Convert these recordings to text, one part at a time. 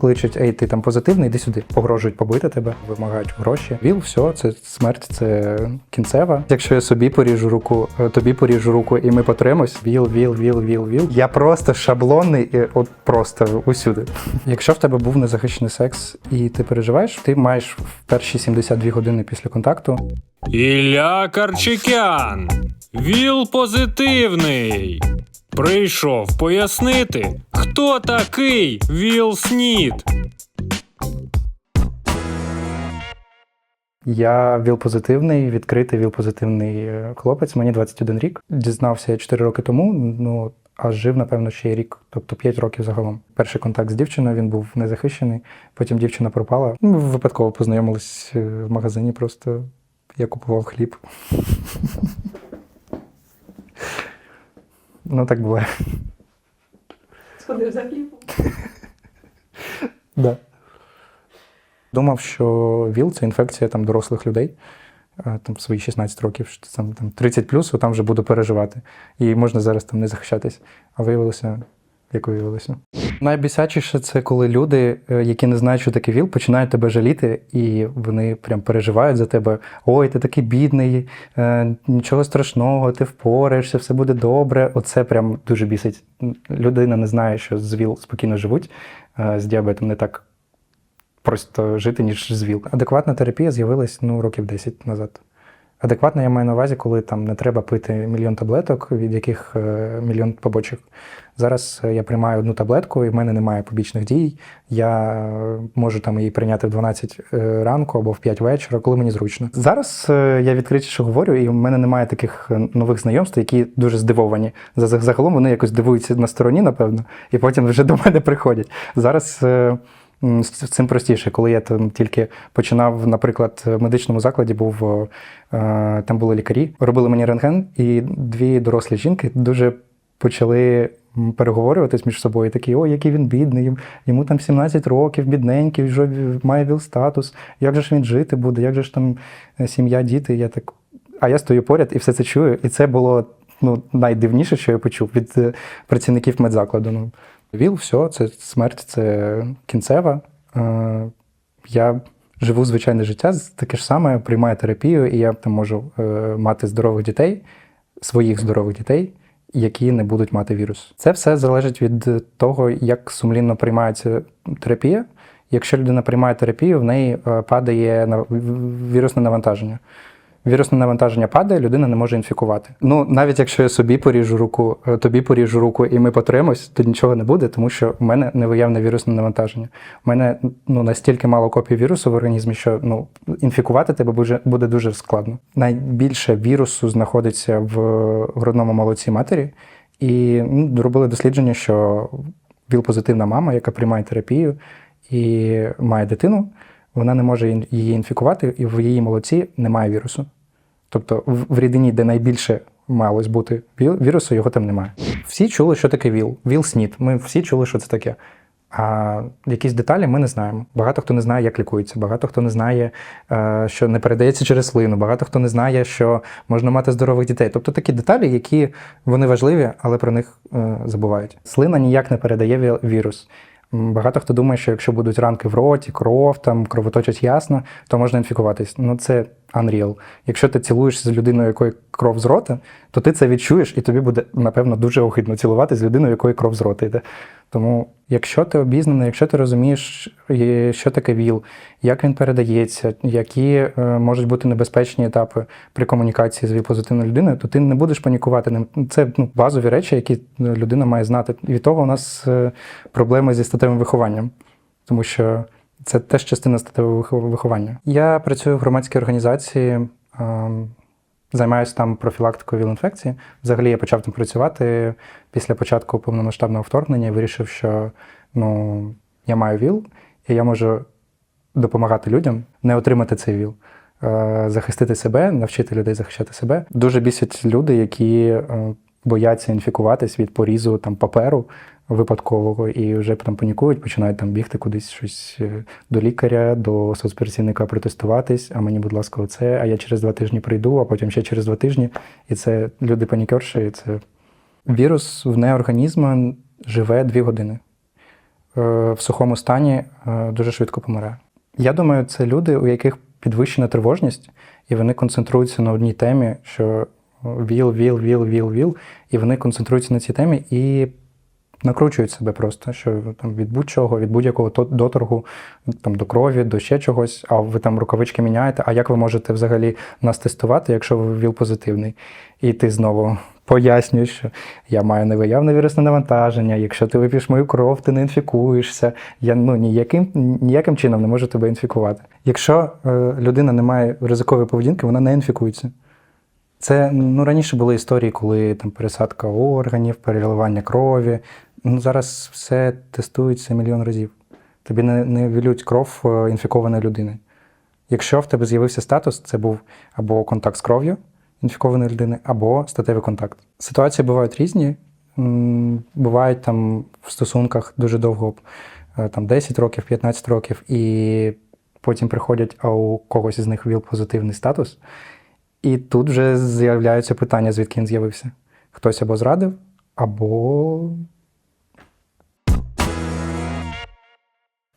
кличуть, ей, ти там позитивний, іди сюди. Погрожують побити тебе, вимагають гроші. Віл, все, це смерть, це кінцева. Якщо я собі поріжу руку, е, тобі поріжу руку, і ми потримось. Віл, віл, віл, віл, віл. Я просто шаблонний, і от просто усюди. Якщо в тебе був незахищений секс і ти переживаєш, ти маєш в перші 72 години після контакту Ілля Карчикян. Віл позитивний. Прийшов пояснити, хто такий Віл Снід. Я ВІЛ-позитивний, відкритий ВІЛ-позитивний е, хлопець. Мені 21 рік. Дізнався я 4 роки тому. Ну а жив, напевно, ще й рік, тобто 5 років загалом. Перший контакт з дівчиною він був незахищений. Потім дівчина пропала. Ми випадково познайомились е, в магазині. Просто я купував хліб. Ну, так буває. Сходив за хлібом. Да. Думав, що ВІЛ це інфекція там, дорослих людей, там, в свої 16 років, що там, там 30 плюс, там вже буду переживати. І можна зараз там не захищатись. А виявилося, як виявилося. Найбісячіше це коли люди, е, які не знають, що таке ВІЛ, починають тебе жаліти, і вони прям переживають за тебе. Ой, ти такий бідний, е, нічого страшного, ти впораєшся, все буде добре. Оце прям дуже бісить. Людина не знає, що з ВІЛ спокійно живуть, е, з діабетом не так просто жити, ніж з ВІЛ. Адекватна терапія з'явилась ну, років 10 назад. Адекватна я маю на увазі, коли там не треба пити мільйон таблеток, від яких е, мільйон побочок. Зараз е, я приймаю одну таблетку, і в мене немає побічних дій. Я е, можу там її прийняти в 12 е, ранку або в 5 вечора, коли мені зручно. Зараз я відкритіше говорю, і в мене немає таких нових знайомств, які дуже здивовані. За- за- Загалом вони якось дивуються на стороні, напевно, і потім вже до мене приходять. Зараз. З цим простіше, коли я там тільки починав, наприклад, в медичному закладі був е, там були лікарі, робили мені рентген, і дві дорослі жінки дуже почали переговорюватись між собою. Такі, о, який він бідний, йому там 17 років, бідненький, вже має віл-статус. Як же ж він жити буде? Як же ж там е, сім'я, діти? Я так. А я стою поряд і все це чую. І це було ну, найдивніше, що я почув від е, працівників медзакладу. ВІЛ, все, це смерть, це кінцева. Е, я живу звичайне життя, таке ж саме, приймаю терапію, і я там можу е, мати здорових дітей, своїх здорових дітей, які не будуть мати вірус. Це все залежить від того, як сумлінно приймається терапія. Якщо людина приймає терапію, в неї е, падає вірусне навантаження. Вірусне навантаження падає, людина не може інфікувати. Ну, навіть якщо я собі поріжу руку, е, тобі поріжу руку і ми потримось, то нічого не буде, тому що в мене невиявне вірусне навантаження. У мене ну, настільки мало копій вірусу в організмі, що ну, інфікувати тебе буде, дуже складно. Найбільше вірусу знаходиться в грудному молоці матері, і ну, робили дослідження, що ВІЛ-позитивна мама, яка приймає терапію і має дитину, вона не може її інфікувати, і в її молоці немає вірусу. Тобто в рідині, де найбільше малось бути вірусу, його там немає. Всі чули, що таке ВІЛ, ВІЛ-СНІД. Ми всі чули, що це таке. А якісь деталі ми не знаємо. Багато хто не знає, як лікується, багато хто не знає, е, що не передається через слину, багато хто не знає, що можна мати здорових дітей. Тобто такі деталі, які вони важливі, але про них е, забувають. Слина ніяк не передає вірус. Багато хто думає, що якщо будуть ранки в роті, кров, там кровоточить ясно, то можна інфікуватись. Ну це unreal. Якщо ти цілуєшся з людиною, якої кров з рота, то ти це відчуєш, і тобі буде, напевно, дуже огидно цілувати з людиною, якої кров з рота йде. Тому, якщо ти обізнаний, якщо ти розумієш, е, що таке ВІЛ, як він передається, які е, можуть бути небезпечні етапи при комунікації з ВІЛ-позитивною людиною, то ти не будеш панікувати. Не- Це ну, базові речі, які ну, людина має знати. Від того у нас е, проблеми зі статевим вихованням, тому що це теж частина статевого виховання. Я працюю в громадській організації. ем, Займаюся там профілактикою ВІЛ-інфекції. Взагалі я почав там працювати після початку повномасштабного вторгнення вирішив, що ну, я маю ВІЛ, і я можу допомагати людям не отримати цей ВІЛ, е, захистити себе, навчити людей захищати себе. Дуже бісять люди, які е, бояться інфікуватись від порізу там, паперу випадкового і вже там панікують, починають там бігти кудись щось е, до лікаря, до соцпрацівника протестуватись. А мені, будь ласка, оце. А я через два тижні прийду, а потім ще через два тижні. І це люди панікерші. І це вірус вне організму живе дві години. е, в сухому стані е, дуже швидко помирає. Я думаю, це люди, у яких підвищена тривожність, і вони концентруються на одній темі, що віл, віл, віл, віл, віл, і вони концентруються на цій темі і накручують себе просто, що там від будь-чого, від будь-якого доторгу, там до крові, до ще чогось, а ви там рукавички міняєте. А як ви можете взагалі нас тестувати, якщо ви ВІЛ позитивний? І ти знову пояснюєш, що я маю невиявне вірусне навантаження. Якщо ти вип'єш мою кров, ти не інфікуєшся. Я ну ніяким ніяким чином не можу тебе інфікувати. Якщо е, людина не має ризикової поведінки, вона не інфікується. Це ну раніше були історії, коли там пересадка органів, переливання крові. Ну зараз все тестується мільйон разів. Тобі не, не вілють кров е, інфікованої людини. Якщо в тебе з'явився статус, це був або контакт з кров'ю інфікованої людини, або статевий контакт. Ситуації бувають різні. Бувають там в стосунках дуже довго, е, там 10 років, 15 років, і потім приходять, а у когось із них ВІЛ-позитивний статус. І тут вже з'являються питання, звідки він з'явився. Хтось або зрадив, або.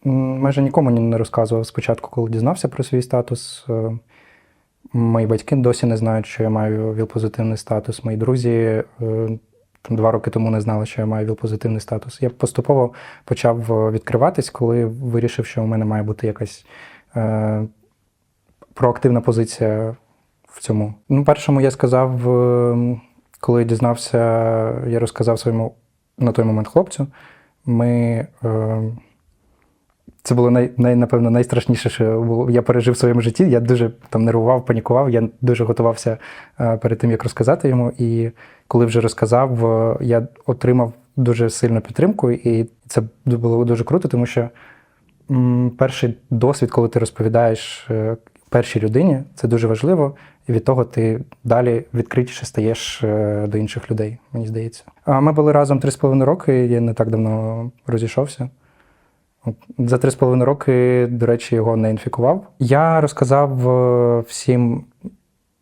Майже нікому не розказував спочатку, коли дізнався про свій статус. Е, Мої батьки досі не знають, що я маю ВІЛ-позитивний статус. Мої друзі е, там, два роки тому не знали, що я маю ВІЛ-позитивний статус. Я поступово почав е, відкриватись, коли вирішив, що у мене має бути якась е, проактивна позиція в цьому. Ну, першому я сказав, коли дізнався, я розказав своєму на той момент хлопцю. Ми, е, це було най, най, напевно найстрашніше, що було- я пережив в своєму житті. Я дуже там нервував, панікував. Я дуже готувався е, перед тим, як розказати йому. І коли вже розказав, е, я отримав дуже сильну підтримку, і це було дуже круто, тому що перший досвід, коли ти розповідаєш е, першій людині, це дуже важливо, і від того ти далі відкритіше стаєш до інших людей, мені здається. А ми були разом 3,5 роки, я не так давно розійшовся. За 3,5 роки, до речі, його не інфікував. Я розказав е, всім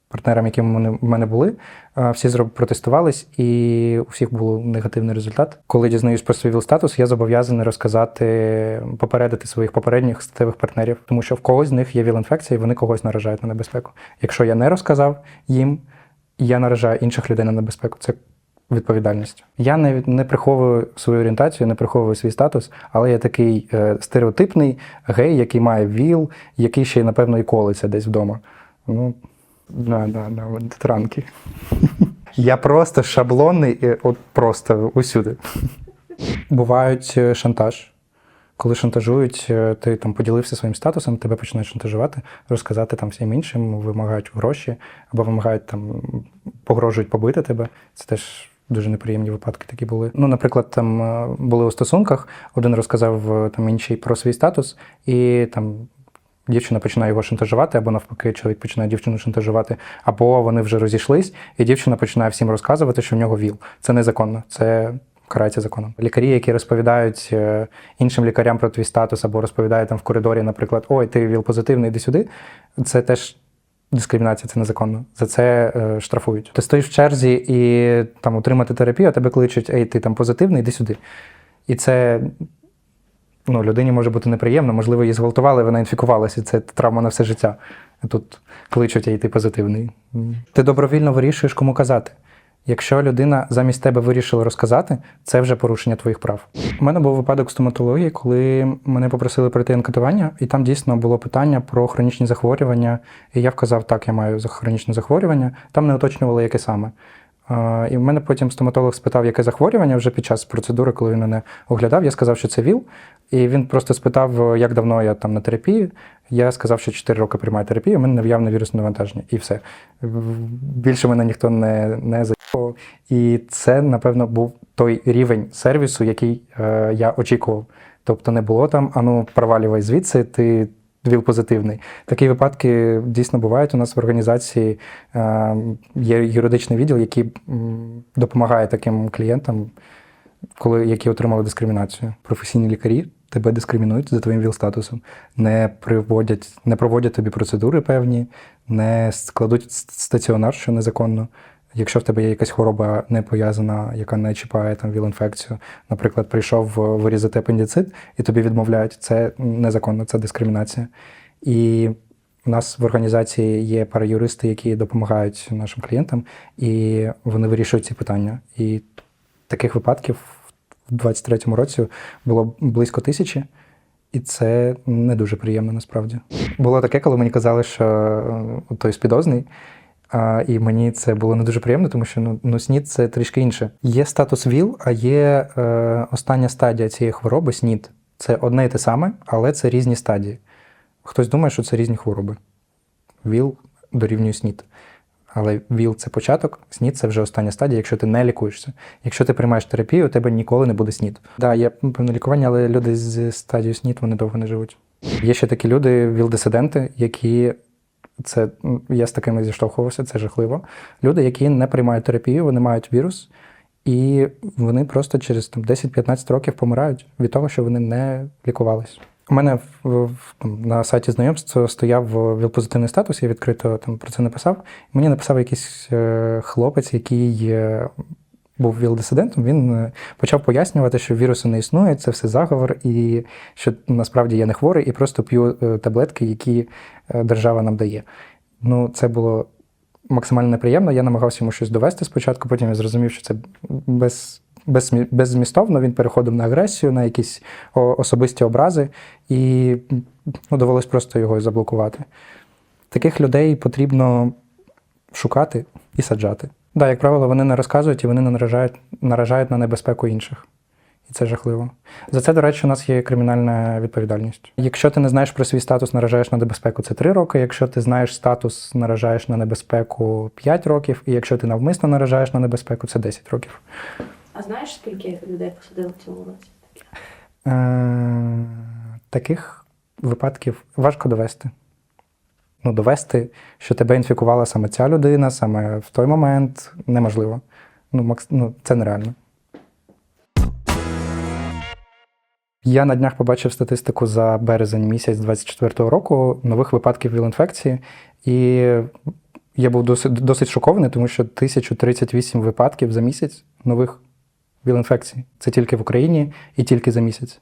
партнерам, які в мене, були, е, всі протестувались, і у всіх був негативний результат. Коли дізнаюсь про свій ВІЛ-статус, я зобов'язаний розказати, попередити своїх попередніх статевих партнерів, тому що в когось з них є ВІЛ-інфекція, і вони когось наражають на небезпеку. Якщо я не розказав їм, я наражаю інших людей на небезпеку. Це відповідальність. Я не, не приховую свою орієнтацію, не приховую свій статус, але я такий е, стереотипний гей, який має ВІЛ, який ще напевно, і колиться десь вдома. Ну, да, да, да, транки. Я просто шаблонний, от просто усюди. Бувають е, шантаж. Коли шантажують, е, ти там поділився своїм статусом, тебе починають шантажувати, розказати там всім іншим, вимагають гроші або вимагають там погрожують побити тебе. Це теж дуже неприємні випадки такі були. Ну, наприклад, там е, були у стосунках, один розказав е, там інший про свій статус, і там дівчина починає його шантажувати, або навпаки, чоловік починає дівчину шантажувати, або вони вже розійшлись, і дівчина починає всім розказувати, що в нього ВІЛ. Це незаконно. Це карається законом. Лікарі, які розповідають е, іншим лікарям про твій статус, або розповідають там в коридорі, наприклад, ой, ти ВІЛ позитивний, іди сюди. Це теж дискримінація, це незаконно. За це е, штрафують. Ти стоїш в черзі і там отримати терапію, а тебе кличуть, ей, ти там позитивний, йди сюди. І це ну, людині може бути неприємно, можливо, її зґвалтували, вона інфікувалася, і це травма на все життя. Тут кличуть, ей, ти позитивний. Ти добровільно вирішуєш, кому казати. Якщо людина замість тебе вирішила розказати, це вже порушення твоїх прав. У мене був випадок стоматології, коли мене попросили пройти анкетування, і там дійсно було питання про хронічні захворювання. І я вказав, так, я маю хронічне захворювання. Там не уточнювали, яке саме. І в мене потім стоматолог спитав, яке захворювання вже під час процедури, коли він мене оглядав. Я сказав, що це ВІЛ. І він просто спитав, як давно я там на терапії. Я сказав, що 4 роки приймаю терапію, у мене нев'явне вірусне навантаження. І все. Більше мене ніхто не, не заїхав. І це, напевно, був той рівень сервісу, який е, я очікував. Тобто не було там, ану, провалювай звідси, ти ВІЛ позитивний. Такі випадки дійсно бувають. У нас в організації е, є юридичний відділ, який допомагає таким клієнтам, коли, які отримали дискримінацію. Професійні лікарі тебе дискримінують за твоїм ВІЛ-статусом, не приводять, не проводять тобі процедури певні, не складуть стаціонар, що незаконно. Якщо в тебе є якась хвороба не пов'язана, яка не чіпає там віл-інфекцію, наприклад, прийшов е, вирізати апендицит і тобі відмовляють, це незаконно, це дискримінація. І у нас в організації є параюристи, які допомагають нашим клієнтам, і вони вирішують ці питання. І таких випадків в 23-му році було близько тисячі, і це не дуже приємно насправді. Було таке, коли мені казали, що е, той спідозний. А, і мені це було не дуже приємно, тому що ну, ну СНІД це трішки інше. Є статус ВІЛ, а є е, остання стадія цієї хвороби СНІД. Це одне і те саме, але це різні стадії. Хтось думає, що це різні хвороби. ВІЛ дорівнює СНІД. Але ВІЛ це початок, СНІД це вже остання стадія, якщо ти не лікуєшся. Якщо ти приймаєш терапію, у тебе ніколи не буде СНІД. Так, да, є певне лікування, але люди з стадією СНІД вони довго не живуть. Є ще такі люди, ВІЛ-дисиденти, які це я з такими зіштовхувався, це жахливо. Люди, які не приймають терапію, вони мають вірус, і вони просто через там, 10-15 років помирають від того, що вони не лікувались. У мене в, там, на сайті знайомств стояв віл-позитивний статус, я відкрито там про це написав. Мені написав якийсь е, хлопець, який був віл-дисидентом. Він е, почав пояснювати, що вірусу не існує, це все заговор, і що насправді я не хворий, і просто п'ю е, таблетки, які держава нам дає. Ну, це було максимально неприємно. Я намагався йому щось довести спочатку, потім я зрозумів, що це без, беззмістовно. Він переходив на агресію, на якісь особисті образи, і ну, довелось просто його заблокувати. Таких людей потрібно шукати і саджати. Да, як правило, вони не розказують і вони не наражають, наражають на небезпеку інших. І це жахливо. За це, до речі, у нас є кримінальна відповідальність. Якщо ти не знаєш про свій статус, наражаєш на небезпеку, це 3 роки. Якщо ти знаєш статус, наражаєш на небезпеку 5 років. І якщо ти навмисно наражаєш на небезпеку, це 10 років. А знаєш, скільки людей посадили в цьому році? Е, таких випадків важко довести. Ну, довести, що тебе інфікувала саме ця людина, саме в той момент неможливо. Ну, макс... ну це нереально. Я на днях побачив статистику за березень місяць 24-го року нових випадків віл-інфекції, і я був досить, досить шокований, тому що 1038 випадків за місяць нових віл-інфекцій. Це тільки в Україні і тільки за місяць.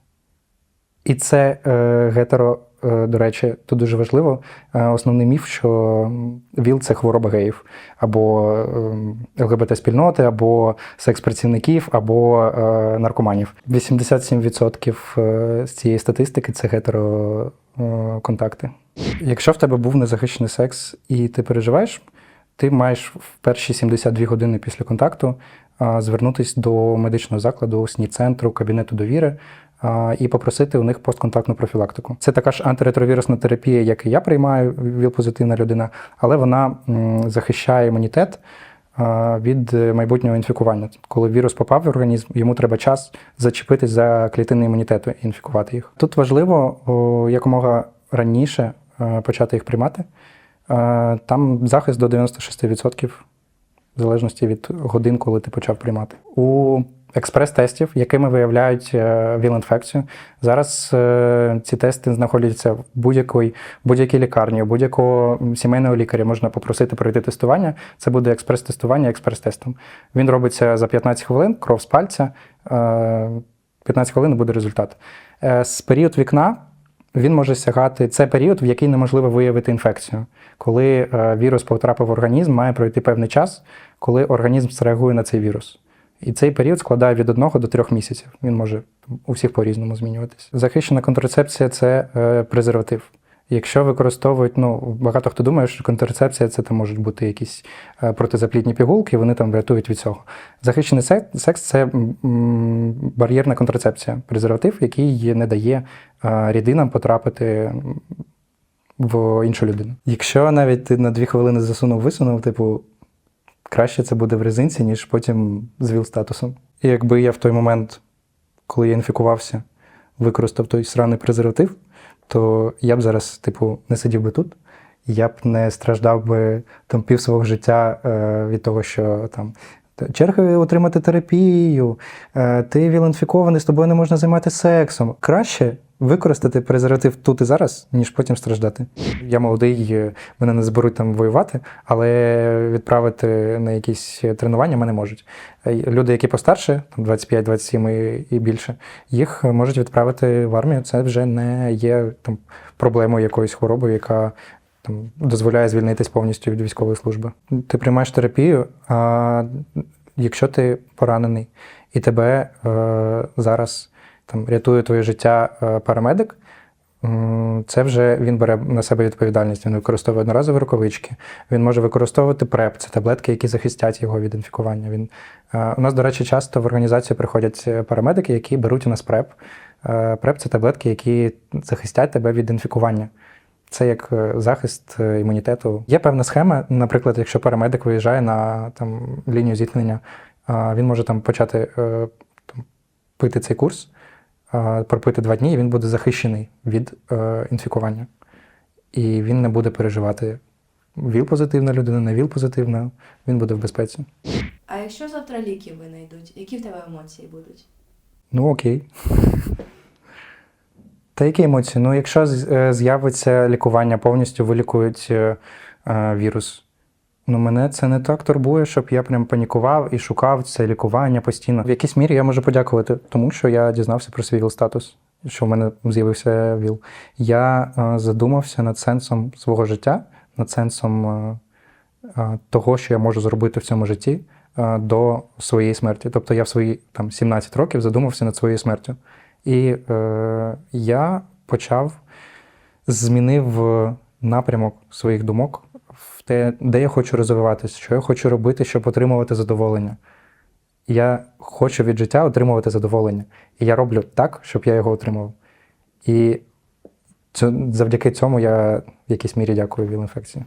І це е, гетеро, е, до речі, тут дуже важливо. Е, основний міф, що ВІЛ це хвороба геїв, або е, ЛГБТ-спільноти, або секс-працівників, або е, наркоманів. 87% е, з цієї статистики це гетеро е. Якщо в тебе був незахищений секс і ти переживаєш, ти маєш в перші 72 години після контакту звернутися до медичного закладу, СНІ-центру, кабінету довіри і попросити у них постконтактну профілактику. Це така ж антиретровірусна терапія, як і я приймаю, ВІЛ-позитивна людина, але вона захищає імунітет від майбутнього інфікування. Коли вірус попав в організм, йому треба час зачепитись за клітини імунітету і інфікувати їх. Тут важливо якомога раніше почати їх приймати. Е, Там захист до 96%, в залежності від годин, коли ти почав приймати. У експрес-тестів, якими виявляють е, ВІЛ-інфекцію, зараз е, ці тести знаходяться в будь-якій, будь-якій лікарні, у будь-якого сімейного лікаря можна попросити пройти тестування. Це буде експрес-тестування експрес-тестом. Він робиться за 15 хвилин, кров з пальця. е, 15 хвилин буде результат. З період вікна він може сягати. Це період, в який неможливо виявити інфекцію. Коли е, вірус потрапив в організм, має пройти певний час, коли організм зреагує на цей вірус. І цей період складає від 1 до 3 місяців. Він може у всіх по-різному змінюватися. Захищена контрацепція це е, презерватив. Якщо використовують, ну багато хто думає, що контрацепція це там можуть бути якісь е, протизаплідні пігулки, вони там врятують від цього. Захищений секс це бар'єрна контрацепція, презерватив, який не дає е, рідинам потрапити в іншу людину. Якщо навіть ти на дві хвилини засунув, висунув, типу, краще це буде в резинці, ніж потім з ВІЛ-статусом. І якби я в той момент, коли я інфікувався, використав той сраний презерватив, то я б зараз, типу, не сидів би тут. Я б не страждав би там пів свого життя е, від того, що там черги отримати терапію, е, ти віл-інфікований, з тобою не можна займатися сексом. Краще використати презерватив тут і зараз, ніж потім страждати. Я молодий, мене не зберуть там воювати, але відправити на якісь тренування мене можуть. Люди, які постарше, 25-27 і, і більше, їх можуть відправити в армію. Це вже не є там проблемою якоїсь хвороби, яка там дозволяє звільнитись повністю від військової служби. Ти приймаєш терапію, а якщо ти поранений і тебе е, зараз там рятує твоє життя е, парамедик, це вже він бере на себе відповідальність. Він використовує одноразові рукавички. Він може використовувати ПРЕП, це таблетки, які захистять його від інфікування. Він, е, у нас, до речі, часто в організацію приходять е, парамедики, які беруть у нас ПРЕП. ПРЕП це таблетки, які захистять тебе від інфікування. Це як захист імунітету. Є певна схема, наприклад, якщо парамедик виїжджає на там, лінію зіткнення, він може там почати там, пити цей курс, пропити два дні, і він буде захищений від е, інфікування. І він не буде переживати. ВІЛ-позитивна людина, не ВІЛ-позитивна, він буде в безпеці. А якщо завтра ліки винайдуть, які в тебе емоції будуть? Ну окей. Та які емоції? Ну, якщо е, з'явиться лікування, повністю вилікують е, вірус. Ну, мене це не так турбує, щоб я прям панікував і шукав це лікування постійно. В якійсь мірі я можу подякувати, тому що я дізнався про свій ВІЛ-статус, що в мене з'явився ВІЛ. Я е, задумався над сенсом свого життя, над сенсом е, е, того, що я можу зробити в цьому житті до своєї смерті. Тобто я в свої там, 17 років задумався над своєю смертю. І е, я почав змінив напрямок своїх думок те, де я хочу розвиватися, що я хочу робити, щоб отримувати задоволення. Я хочу від життя отримувати задоволення. І я роблю так, щоб я його отримав. І це, завдяки цьому я в якійсь мірі дякую ВІЛ-інфекції.